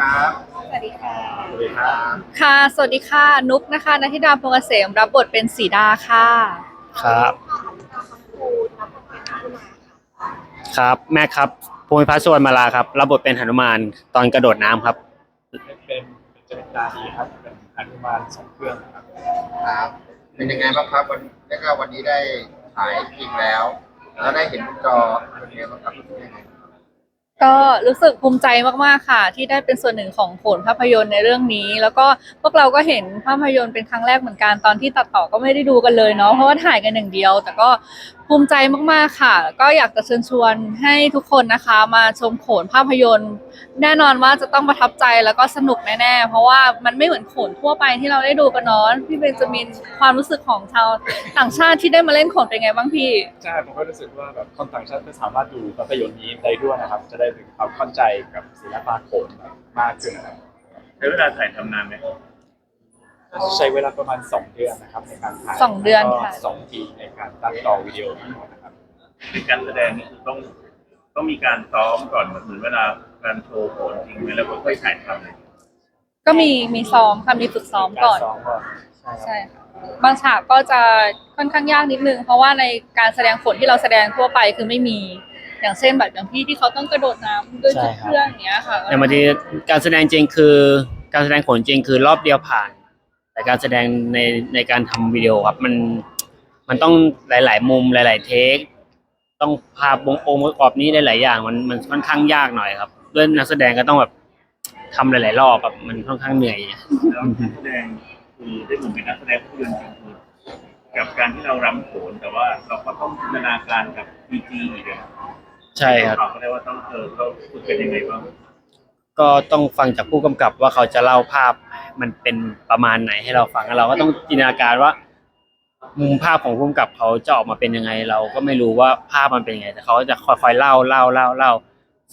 ครับ สวัสดีค่ะ สวัสดีครับ ค่ะ สวัสดีค่ะ นุกนะคะนัทธิดาพงษ์เกษมรับบทเป็นสีดาค่ะ ครับ ครับ แม่ครับภูมิพัฒน์สวนมาลาครับ รับบทเป็นหนุมานตอนกระโดดน้ำครับ เป็นเป็นจะเป็นตาดีครับ เป็นอนุมานสองเครื่องครับ ครับ เป็นยังไงบ้างครับวันแล้วก็วันนี้ได้ฉายจริงแล้ว แล้วได้เห็นบนจอเป็นยังไงบ้างครับรู้สึกยังไง ก็รู้สึกภูมิใจมากๆค่ะ ที่ได้เป็นส่วนหนึ่งของผลภาพยนตร์ในเรื่องนี้ แล้วก็พวกเราก็เห็นภาพยนตร์เป็นครั้งแรกเหมือนกันตอนที่ตัดต่อก็ไม่ได้ดูกันเลยเนาะเพราะว่าถ่ายกันหนึ่างเดียว แต่ก็ ภูมิใจมากๆค่ะ ก็อยากจะเชิญชวนให้ทุกคนนะคะ มาชมโขนภาพยนตร์ แน่นอนว่าจะต้องประทับใจแล้วก็สนุกแน่ๆ เพราะว่ามันไม่เหมือนโขนทั่วไปที่เราได้ดูกันเนาะพี่เบนจามินความรู้สึกของชาวต่างชาติที่ได้มาเล่นโขนเป็นไงบ้างพี่ใช่ผมก็รู้สึกว่าแบบคนต่างชาติก็สามารถดูภาพยนตร์นี้ได้ด้วยนะครับ จะได้ถึงความเข้าใจกับศิลปะโขนแบบมากขึ้นนะครับใช้เวลาถ่ายทำนานไหม ใช้เวลาประมาณ 2 เดือนนะครับในการถ่ายสองเดือนแล้วก็ค่ะ สองปีในการตัดต่อวิดีโอทั้งหมดนะครับ ในการแสดงนี่คือต้องต้องมีการซ้อมก่อนเหมือนเวลาการโชว์โขนจริงไหมแล้วก็ค่อยถ่ายทำเลยก็มีมีซ้อมค่ะมีฝึกซ้อมก่อนารซ้อมก่อนใช่ครับใช่ค่ะบางฉากก็จะค่อนข้างยากนิดนึง เพราะว่าในการแสดงฝนที่เราแสดงทั่วไปคือไม่มี อย่างเช่นแบบอย่างพี่ที่เขาต้องกระโดดน้ำด้วยใช่ชุดครับ เครื่องอย่างเงี้ยค่ะแต่บางทีการแสดงจริงคือ การแสดงผลจริงคือรอบเดียวผ่าน แต่การแสดงในในการทำวิดีโอครับมันมันต้องหลาย ๆ มุมหลาย ๆ เทค ต้องภาพวงองค์ประกอบนี้หลาย ๆ อย่าง มันมันค่อนข้างยากหน่อยครับด้วยนักแสดงก็ต้องแบบทำหลาย ๆ รอบแบบมันค่อนข้างเหนื่อย แล้วนักแสดงคือได้เหมือนเป็นนักแสดงภาพยนตร์จริงคือกับการที่เรารำโขนแต่ว่าเราก็ต้องจินตนาการกับ PG อีกอะใช่ครับ เขาก็ได้ว่าต้องเออเราฝึกเป็นยังไงบ้างก็ต้องฟังจากผู้กำกับว่าเขาจะเล่าภาพ มันเป็นประมาณไหนให้เราฟังเราก็ต้องจินตนาการว่า มุมภาพของผู้กำกับเขาจะออกมาเป็นยังไง เราก็ไม่รู้ว่าภาพมันเป็นยังไงแต่เขาจะค่อยๆเล่าเล่าเล่าเล่า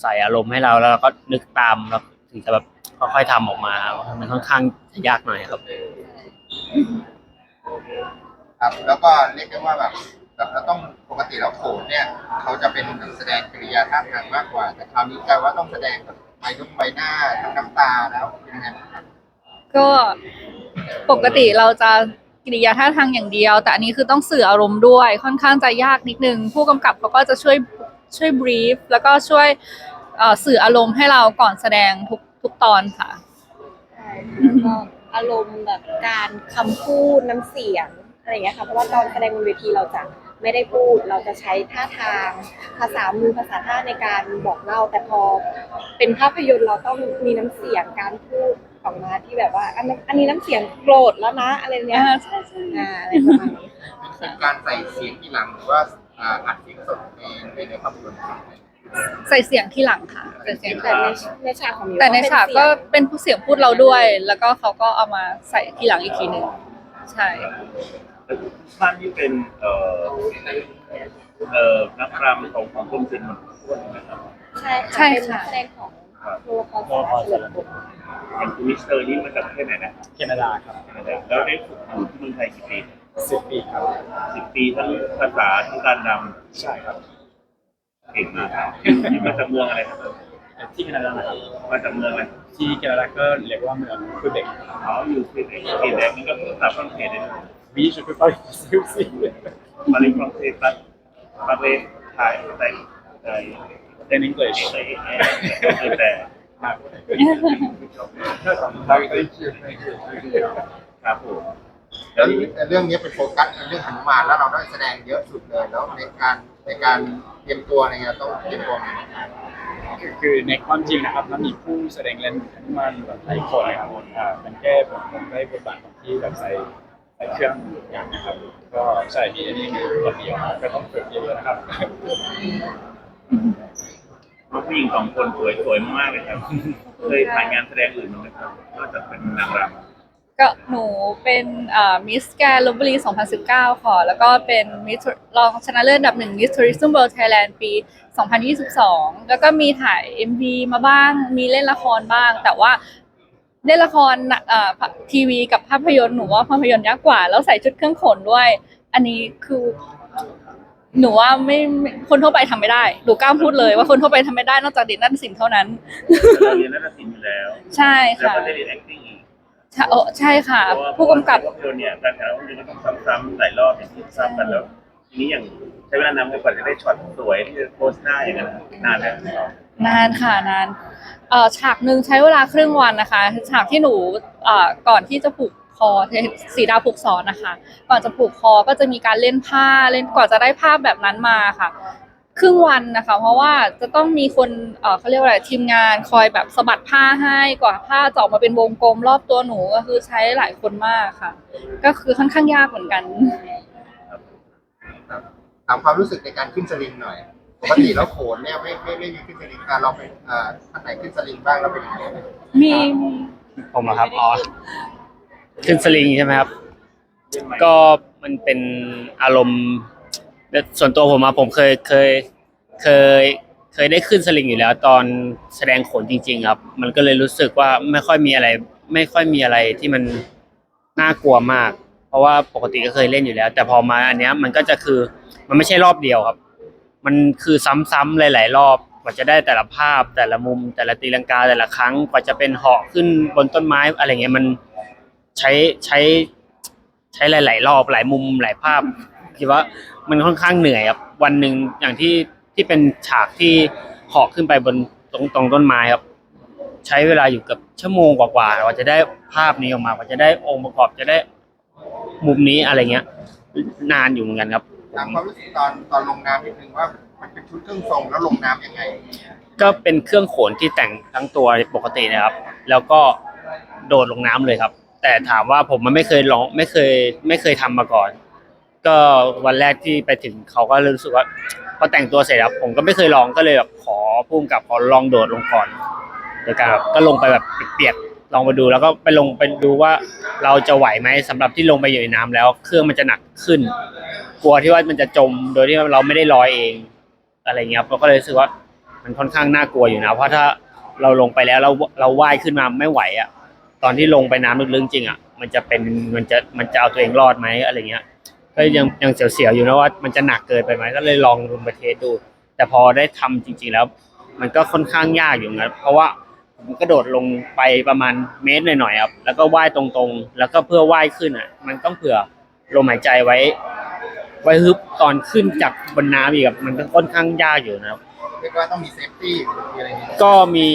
ใส่อารมณ์ให้เราแล้วเราก็นึกตามแล้วถึงจะแบบค่อยๆทำออกมา มันค่อนข้างยากหน่อยครับ ครับ แล้วก็เรียกได้ว่าแบบแบบเราต้องปกติแล้วโขนเนี่ย เขาจะเป็นแบบแสดงกิริยาท่าทางมากกว่า แต่คราวนี้กลายว่าต้องแสดงแบบใบนุ่มใบหน้าทั้งน้ำตาแล้วเป็นยังไงบ้างครับ ก็ปกติเราจะกิริยาท่าทางอย่างเดียว แต่อันนี้คือต้องสื่ออารมณ์ด้วย ค่อนข้างจะยากนิดนึง ผู้กำกับเขาก็จะช่วยช่วยบรีฟแล้วก็ช่วยสื่ออารมณ์ให้เราก่อนแสดงทุกทุกตอนค่ะใช่แล้วก็อารมณ์แบบการคำพูดน้ำเสียงอะไรอย่างเงี้ยค่ะเพราะว่าตอนแสดงบนเวทีเราจะ ไม่ได้พูด เราจะใช้ท่าทางภาษามือภาษาท่าในการบอกเล่า แต่พอเป็นภาพยนตร์เราต้องมีน้ำเสียงการพูดออกมาที่แบบว่าอันนั้นอันนี้น้ำเสียงโกรธแล้วนะอะไรเนี้ยอ่าใช่ใช่อ่าอะไรประมาณนี้เป็นการใส่เสียงที่หลังหรือว่าอ่าอัดเสียงสดในในในภาพยนตร์ครับใส่เสียงที่หลังค่ะใส่เสียงแต่ในในฉากของมิวแต่ในฉากก็เป็นเป็นผู้เสียงพูดเราด้วย แล้วก็เขาก็เอามาใส่ทีหลังอีกทีหนึ่งใช่แล้ว ท่านที่เป็นเอ่อเอ่อนักรำของของกรมศิลป์มันทั่วนะครับเสียงใช่ค่ะเป็นนักแสดงของโลคอสเฉลิมพลอย่างคุณมิสเตอร์นี่มาจากประเทศไหนนะแคนาดาครับแคนาดาแล้วได้ฝึกอยู่ที่เมืองไทยกี่ปีสิบปีครับ สิบปีทั้งภาษาทั้งการดใช่ครับำเก่งมากครับมาจากเมืองอะไรครับที่แคนาดานะครับมาจากเมืองอะไรที่แคนาดาก็เรียกว่าเมืองคูเบกอ๋ออยู่เขตไหนเขตแดงนี่ก็ภาษาฝรั่งเศสเลยนะ วีชูเปอร์ซิลซีมาเลฝรั่งเศสปัมาเลไทยไทยไทยเป็นอังกฤษไทยแต่ครับครับผมแล้วเรื่องนี้เป็นโฟกัสในเรื่องหนุมานแล้วเราได้แสดงเยอะสุดเลยแล้วในการในการเตรียมตัวในงานต้องเตรียมตัวยังไงบ้างครับคือคือในความจริงนะครับมันมีผู้แสดงเล่นมันแบบหลายคนนะครับอ่ามันแค่ผมผมได้บทบาทของที่แบบใส่ใส่ เครื่องอย่างนะครับ ก็ใช่มีอันนี้คือคนเดียวครับก็ต้องฝึกเยอะๆนะครับผู้หญิงสองคนสวยสวยมากเลยครับ เคยถ่ายงานแสดงอื่นมั้ยครับนอกจากเป็นนางรำก็หนูเป็นมิสแกรนลบบุรี 2019 ค่ะ แล้วก็เป็นมิสรองชนะเลิศอันดับหนึ่งมิสทัวริซึมเวิลด์ไทยแลนด์ปี 2022 แล้วก็มีถ่าย MV มาบ้าง มีเล่นละครบ้าง แต่ว่า เล่นละครน่ะเอ่อทีวีกับภาพยนตร์หนูว่าภาพยนตร์ยากกว่า แล้วใส่ชุดเครื่องขนด้วย อันนี้คือ หนูว่าไม่ไม่คนทั่วไปทำไม่ได้หนูกล้าพูดเลยว่าคนทั่วไปทำไม่ได้นอกจากเด็กนักศิลป์เท่านั้นเราเรียนนักศิลป์อยู่แล้ว ใช่แล้วค่ะก็ได้เรียน acting อีกใช่เออใช่ค่ะเพราะว่าผู้กำกับภาพยนตร์เนี่ยการถ่ายภาพยนตร์ก็ต้องซ้ำๆหลายรอบอย่างที่ทราบกันแล้วทีนี้อย่างใช้เวลานานกว่าจะได้ช็อตสวยที่จะโพสต์หน้าอย่างนั้นนานไหม นานค่ะนานเอ่อฉากหนึ่งใช้เวลาครึ่งวันนะคะ ฉากที่หนูเอ่อก่อนที่จะผูกคอสีดาวผูกสอนนะคะ ก่อนจะผูกคอก็จะมีการเล่นผ้าเล่นก่อนจะได้ภาพแบบนั้นมาค่ะ ครึ่งวันนะคะ เพราะว่าจะต้องมีคนเอ่อเขาเรียกว่าอะไรทีมงานคอยแบบสะบัดผ้าให้กว่าผ้าจะออกมาเป็นวงกลมรอบตัวหนูก็คือใช้หลายคนมากค่ะ ก็คือค่อนข้างยากเหมือนกันถามความรู้สึกในการขึ้นสลิงหน่อย ปกติแล้วโขนเนี่ยไม่ไม่ไม่มีขึ้นสลิงอะเราเป็นอ่าท่านไหนขึ้นสลิงบ้างเราเป็นยังไงมีมีผมเหรอครับอ๋อขึ้นสลิงใช่ไหมครับ ก็มันเป็นอารมณ์ส่วนตัวผมอะผมเคยเคยเคยเคยได้ขึ้นสลิงอยู่แล้ว ตอนแสดงโขนจริง ๆ ครับ มันก็เลยรู้สึกว่าไม่ค่อยมีอะไร ไม่ค่อยมีอะไรที่มันน่ากลัวมาก เพราะว่าปกติก็เคยเล่นอยู่แล้ว แต่พอมาอันเนี้ยมันก็จะคือมันไม่ใช่รอบเดียวครับ มันคือซ้ำๆหลาย ๆ รอบกว่าจะได้แต่ละภาพแต่ละมุม แต่ละตีลังกาแต่ละครั้งกว่าจะเป็นเหาะขึ้นบนต้นไม้อะไรเงี้ยมันใช้ใช้ใช้หลาย ๆ รอบหลายมุมหลายภาพคิดว่ามันค่อนข้างเหนื่อยครับวันหนึ่งอย่างที่ที่เป็นฉากที่เหาะขึ้นไปบนตรงตรงต้นไม้ครับ ใช้เวลาอยู่กับชั่วโมงกว่าๆกว่าจะได้ภาพนี้ออกมากว่าจะได้องค์ประกอบจะได้มุมนี้อะไรเงี้ย นานอยู่เหมือนกันครับ ถามความรู้สึกตอนตอนลงน้ำนิดนึงว่ามันเป็นชุดเครื่องทรงแล้วลงน้ำยังไงก็เป็นเครื่องโขนที่แต่งทั้งตัวปกตินะครับ แล้วก็โดดลงน้ำเลยครับ แต่ถามว่าผมมันไม่เคยลองไม่เคยไม่เคยทำมาก่อน ก็วันแรกที่ไปถึงเขาก็รู้สึกว่าพอแต่งตัวเสร็จครับผมก็ไม่เคยลองก็เลยแบบขอพุ่มกับขอลองโดดลงก่อนโดยการแบบก็ลงไปแบบเปียกๆลองไปดูแล้วก็ไปลงไปดูว่าเราจะไหวไหมสำหรับที่ลงไปอยู่ในน้ำแล้ว เครื่องมันจะหนักขึ้น กลัวที่ว่ามันจะจมโดยที่เราไม่ได้ลอยเองอะไรเงี้ยครับเราก็เลยรู้สึกว่ามันค่อนข้างน่ากลัวอยู่นะ เพราะถ้าเราลงไปแล้วเราเราว่ายขึ้นมาไม่ไหวอะตอนที่ลงไปน้ำลึกๆจริงอะมันจะเป็นมันจะมันจะเอาตัวเองรอดไหมอะไรเงี้ยก็ยังยังเสียวๆอยู่นะว่ามันจะหนักเกินไปไหมก็เลยลองลงไปเทสดู แต่พอได้ทำจริง ๆแล้ว มันก็ค่อนข้างยากอยู่นะเพราะว่าผมกระโดดลงไปประมาณเมตรหน่อยๆครับแล้วก็ว่ายตรงๆ แล้วก็เพื่อว่ายขึ้นอะ มันต้องเผื่อลมหายใจไว้ ไว้ฮึบตอนขึ้นจากบนน้ำอีกครับมันก็ค่อนข้างยากอยู่นะครับ เรียกว่าต้องมีเซฟตี้มีอะไรอย่างเงี้ยก็มี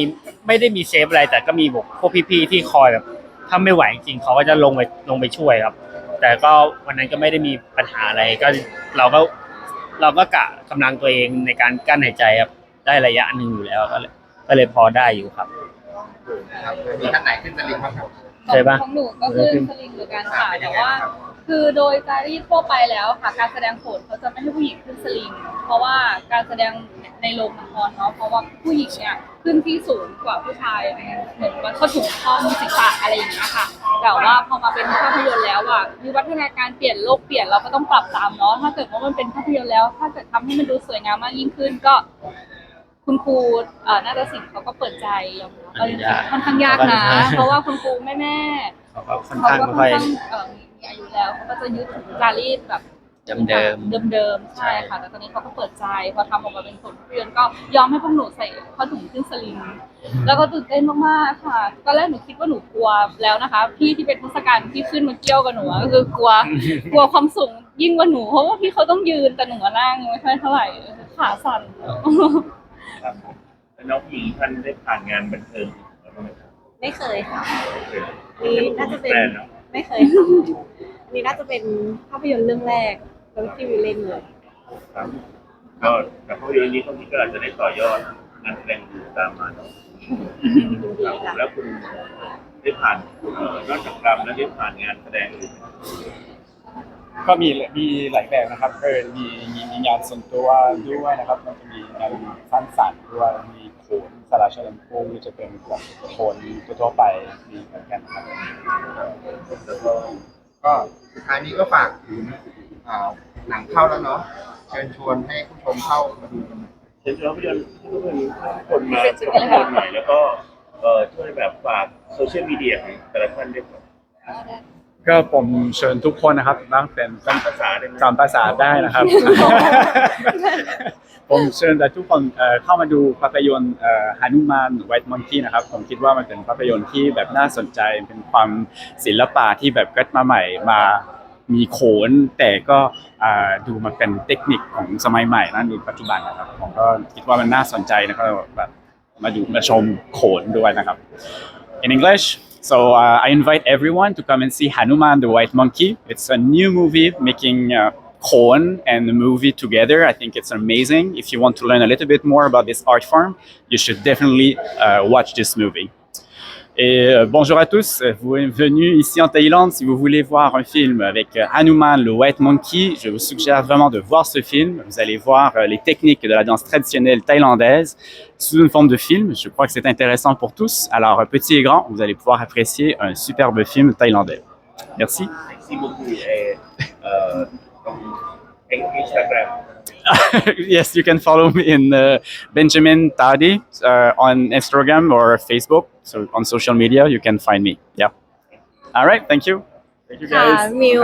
ไม่ได้มีเซฟอะไรแต่ก็มีบอกพวกพี่ๆที่คอยแบบถ้าไม่ไหวจริงๆเขาก็จะลงไปลงไปช่วยครับ แต่ก็วันนั้นก็ไม่ได้มีปัญหาอะไรก็เราก็เราก็กะกำลังตัวเองในการกั้นหายใจครับได้ระยะหนึ่งอยู่แล้วก็เลยก็เลยพอได้อยู่ครับครับมีท่านไหนขึ้นสลิงบ้างครับ ใช่ปะ ของหนูก็คือสลิงเหมือนกันค่ะแต่ว่า คือโดยจารีตทั่วไปแล้วค่ะการแสดงโขนเขาจะไม่ให้ผู้หญิงขึ้นสลิง เพราะว่าการแสดงในโรงละครเนาะเพราะว่าผู้หญิงเนี่ยขึ้นที่สูงกว่าผู้ชายเหมือนว่าเขาถูกข้อมศีรษะอะไรอย่างเงี้ยค่ะ แต่ว่าพอมาเป็นภาพยนตร์แล้วอะวิวัฒนาการเปลี่ยนโลกเปลี่ยนเราก็ต้องปรับตามเนาะถ้าเกิดว่ามันเป็นภาพยนตร์แล้ว ถ้าเกิดทำให้มันดูสวยงามมากยิ่งขึ้นก็ คุณครูเอ่อนาฏศิลป์เขาก็เปิดใจยอมรับอันนี้ยากค่อนข้างยากนะ เพราะว่าคุณครูแม่แม่ๆเขาก็ค่อนเขาข้างก็ไม่ค่อค่อนยข้างเอ่อ มีมีอายุแล้วเขาก็จะยึดจารีตแบบเดิมเดิมเดิมเดิมๆใช่ค่ะแต่ตอนนี้เขาก็เปิดใจพอทำออกมาเป็นผลภาพยนตร์ก็ยอมให้พวกหนูใส่ผ้าถุงขึ้นสลิงแล้วก็ตื่นเต้นมากๆค่ะตอนแรกหนูคิดว่าหนูกลัวแล้วนะคะ พี่ที่เป็นทศกัณฐ์ที่ขึ้นมาเกี่ยวกับหนูอะก็คือกลัวกลัวความสูงยิ่งกว่าหนูเพราะว่าพี่เขาต้องยืนแต่หนูอะนั่งไม่ค่อยเท่าไหร่ขาสั่นครับแล้วน้องผู้หญิงท่านได้ผ่านงานบันเทิงมาบ้างไหมครับไม่เคยค่ะเคยนี่น่าจะเป็นแฟนเนาะ ไม่เคยค่ะอันนี่น่าจะเป็นภาพยนตร์เรื่องแรกแล้วที่วิวเล่นเลย ครับก็แต่ภาพยนตร์นี้ก็คิดว่าอาจจะได้ต่อยอดงานแสดงอื่นตามมาเนาะยินดีครับค่ะ แล้วคุณได้ผ่านเอ่อนอกจากรำแล้วได้ผ่านงานแสดงอื่นไหม ก็มีมีหลายแบบนะครับเออมีมีมีงานส่วนตัวด้วยนะครับ มันจะมีงานสร้างสรรค์ด้วยมีโขนสาราเฉลิมกรุงจะเป็นแบบโขนทั่วๆไปมีเหมือนกันนะครับแล้วก็ก็สุดท้ายนี้ก็ฝากถึงอ่าหนังเข้าแล้วเนาะเชิญชวนให้ผู้ชมเข้ามาดูกันหน่อย เชิญชวนภาพยนตร์ทุกคนทุกคนมาชมภาพยนตร์หน่อยแล้วก็เอ่อช่วยแบบฝากโซเชียลมีเดียของแต่ละท่านด้วยครับ ก็ผมเชิญทุกคนนะครับนั่งเป็นจำภาษาได้ไหมจำภาษาได้นะครับ ผมเชิญแต่ทุกคนเอ่อเข้ามาดูภาพยนตร์ฮานุมานไวท์มังคีนะครับ ผมคิดว่ามันเป็นภาพยนตร์ที่แบบน่าสนใจเป็นความศิลปะที่แบบเกิดมาใหม่มามีโขนแต่ก็อ่าดูมันเป็นเทคนิคของสมัยใหม่นั่นในปัจจุบันนะครับ ผมก็คิดว่ามันน่าสนใจนะครับแบบมาดูมาชมโขนด้วยนะครับ in English. So uh, I invite everyone to come and see Hanuman the White Monkey. It's a new movie making uh, and the movie together. I think it's amazing. If you want to learn a little bit more about this art form, you should definitely uh, watch this movie. Et euh, bonjour à tous, vous êtes venus ici en Thaïlande. Si vous voulez voir un film avec euh, Hanuman, le White Monkey, je vous suggère vraiment de voir ce film. Vous allez voir euh, les techniques de la danse traditionnelle thaïlandaise sous une forme de film. Je crois que c'est intéressant pour tous. Alors, petits et grands, vous allez pouvoir apprécier un superbe film thaïlandais. Merci. Merci beaucoup. Et, euh, เอ่อตรงอินสตาแกรม yes, you can follow me in uh, Benjamin Tadi uh, on Instagram or Facebook. So on social media, you can find me. Yeah. All right. Thank you. Thank you ค่ะ guys. มิว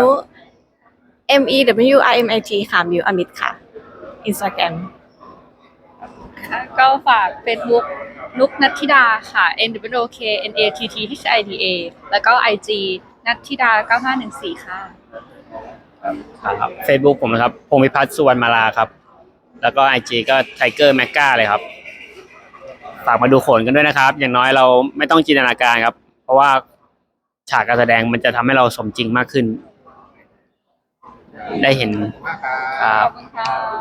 M E W I M I T ค่ะ มิวอมิตค่ะ อินสตาแกรมค่ะก็ฝาก Facebook นุกนัทธิดาค่ะ N W O K N A T T H I D A แล้วก็ IG นัทธิดา 9514 ค่ะ ครับเฟซบุ๊กผมนะครับพงพิพัฒน์สุวรรณมาลาครับ แล้วก็ไอจีก็ไทเกอร์แมกกาเลยครับ ฝากมาดูโขนกันด้วยนะครับ อย่างน้อยเราไม่ต้องจินตนาการครับ เพราะว่าฉากการแสดงมันจะทำให้เราสมจริงมากขึ้น ได้เห็นครับบขอบคุณค่ะ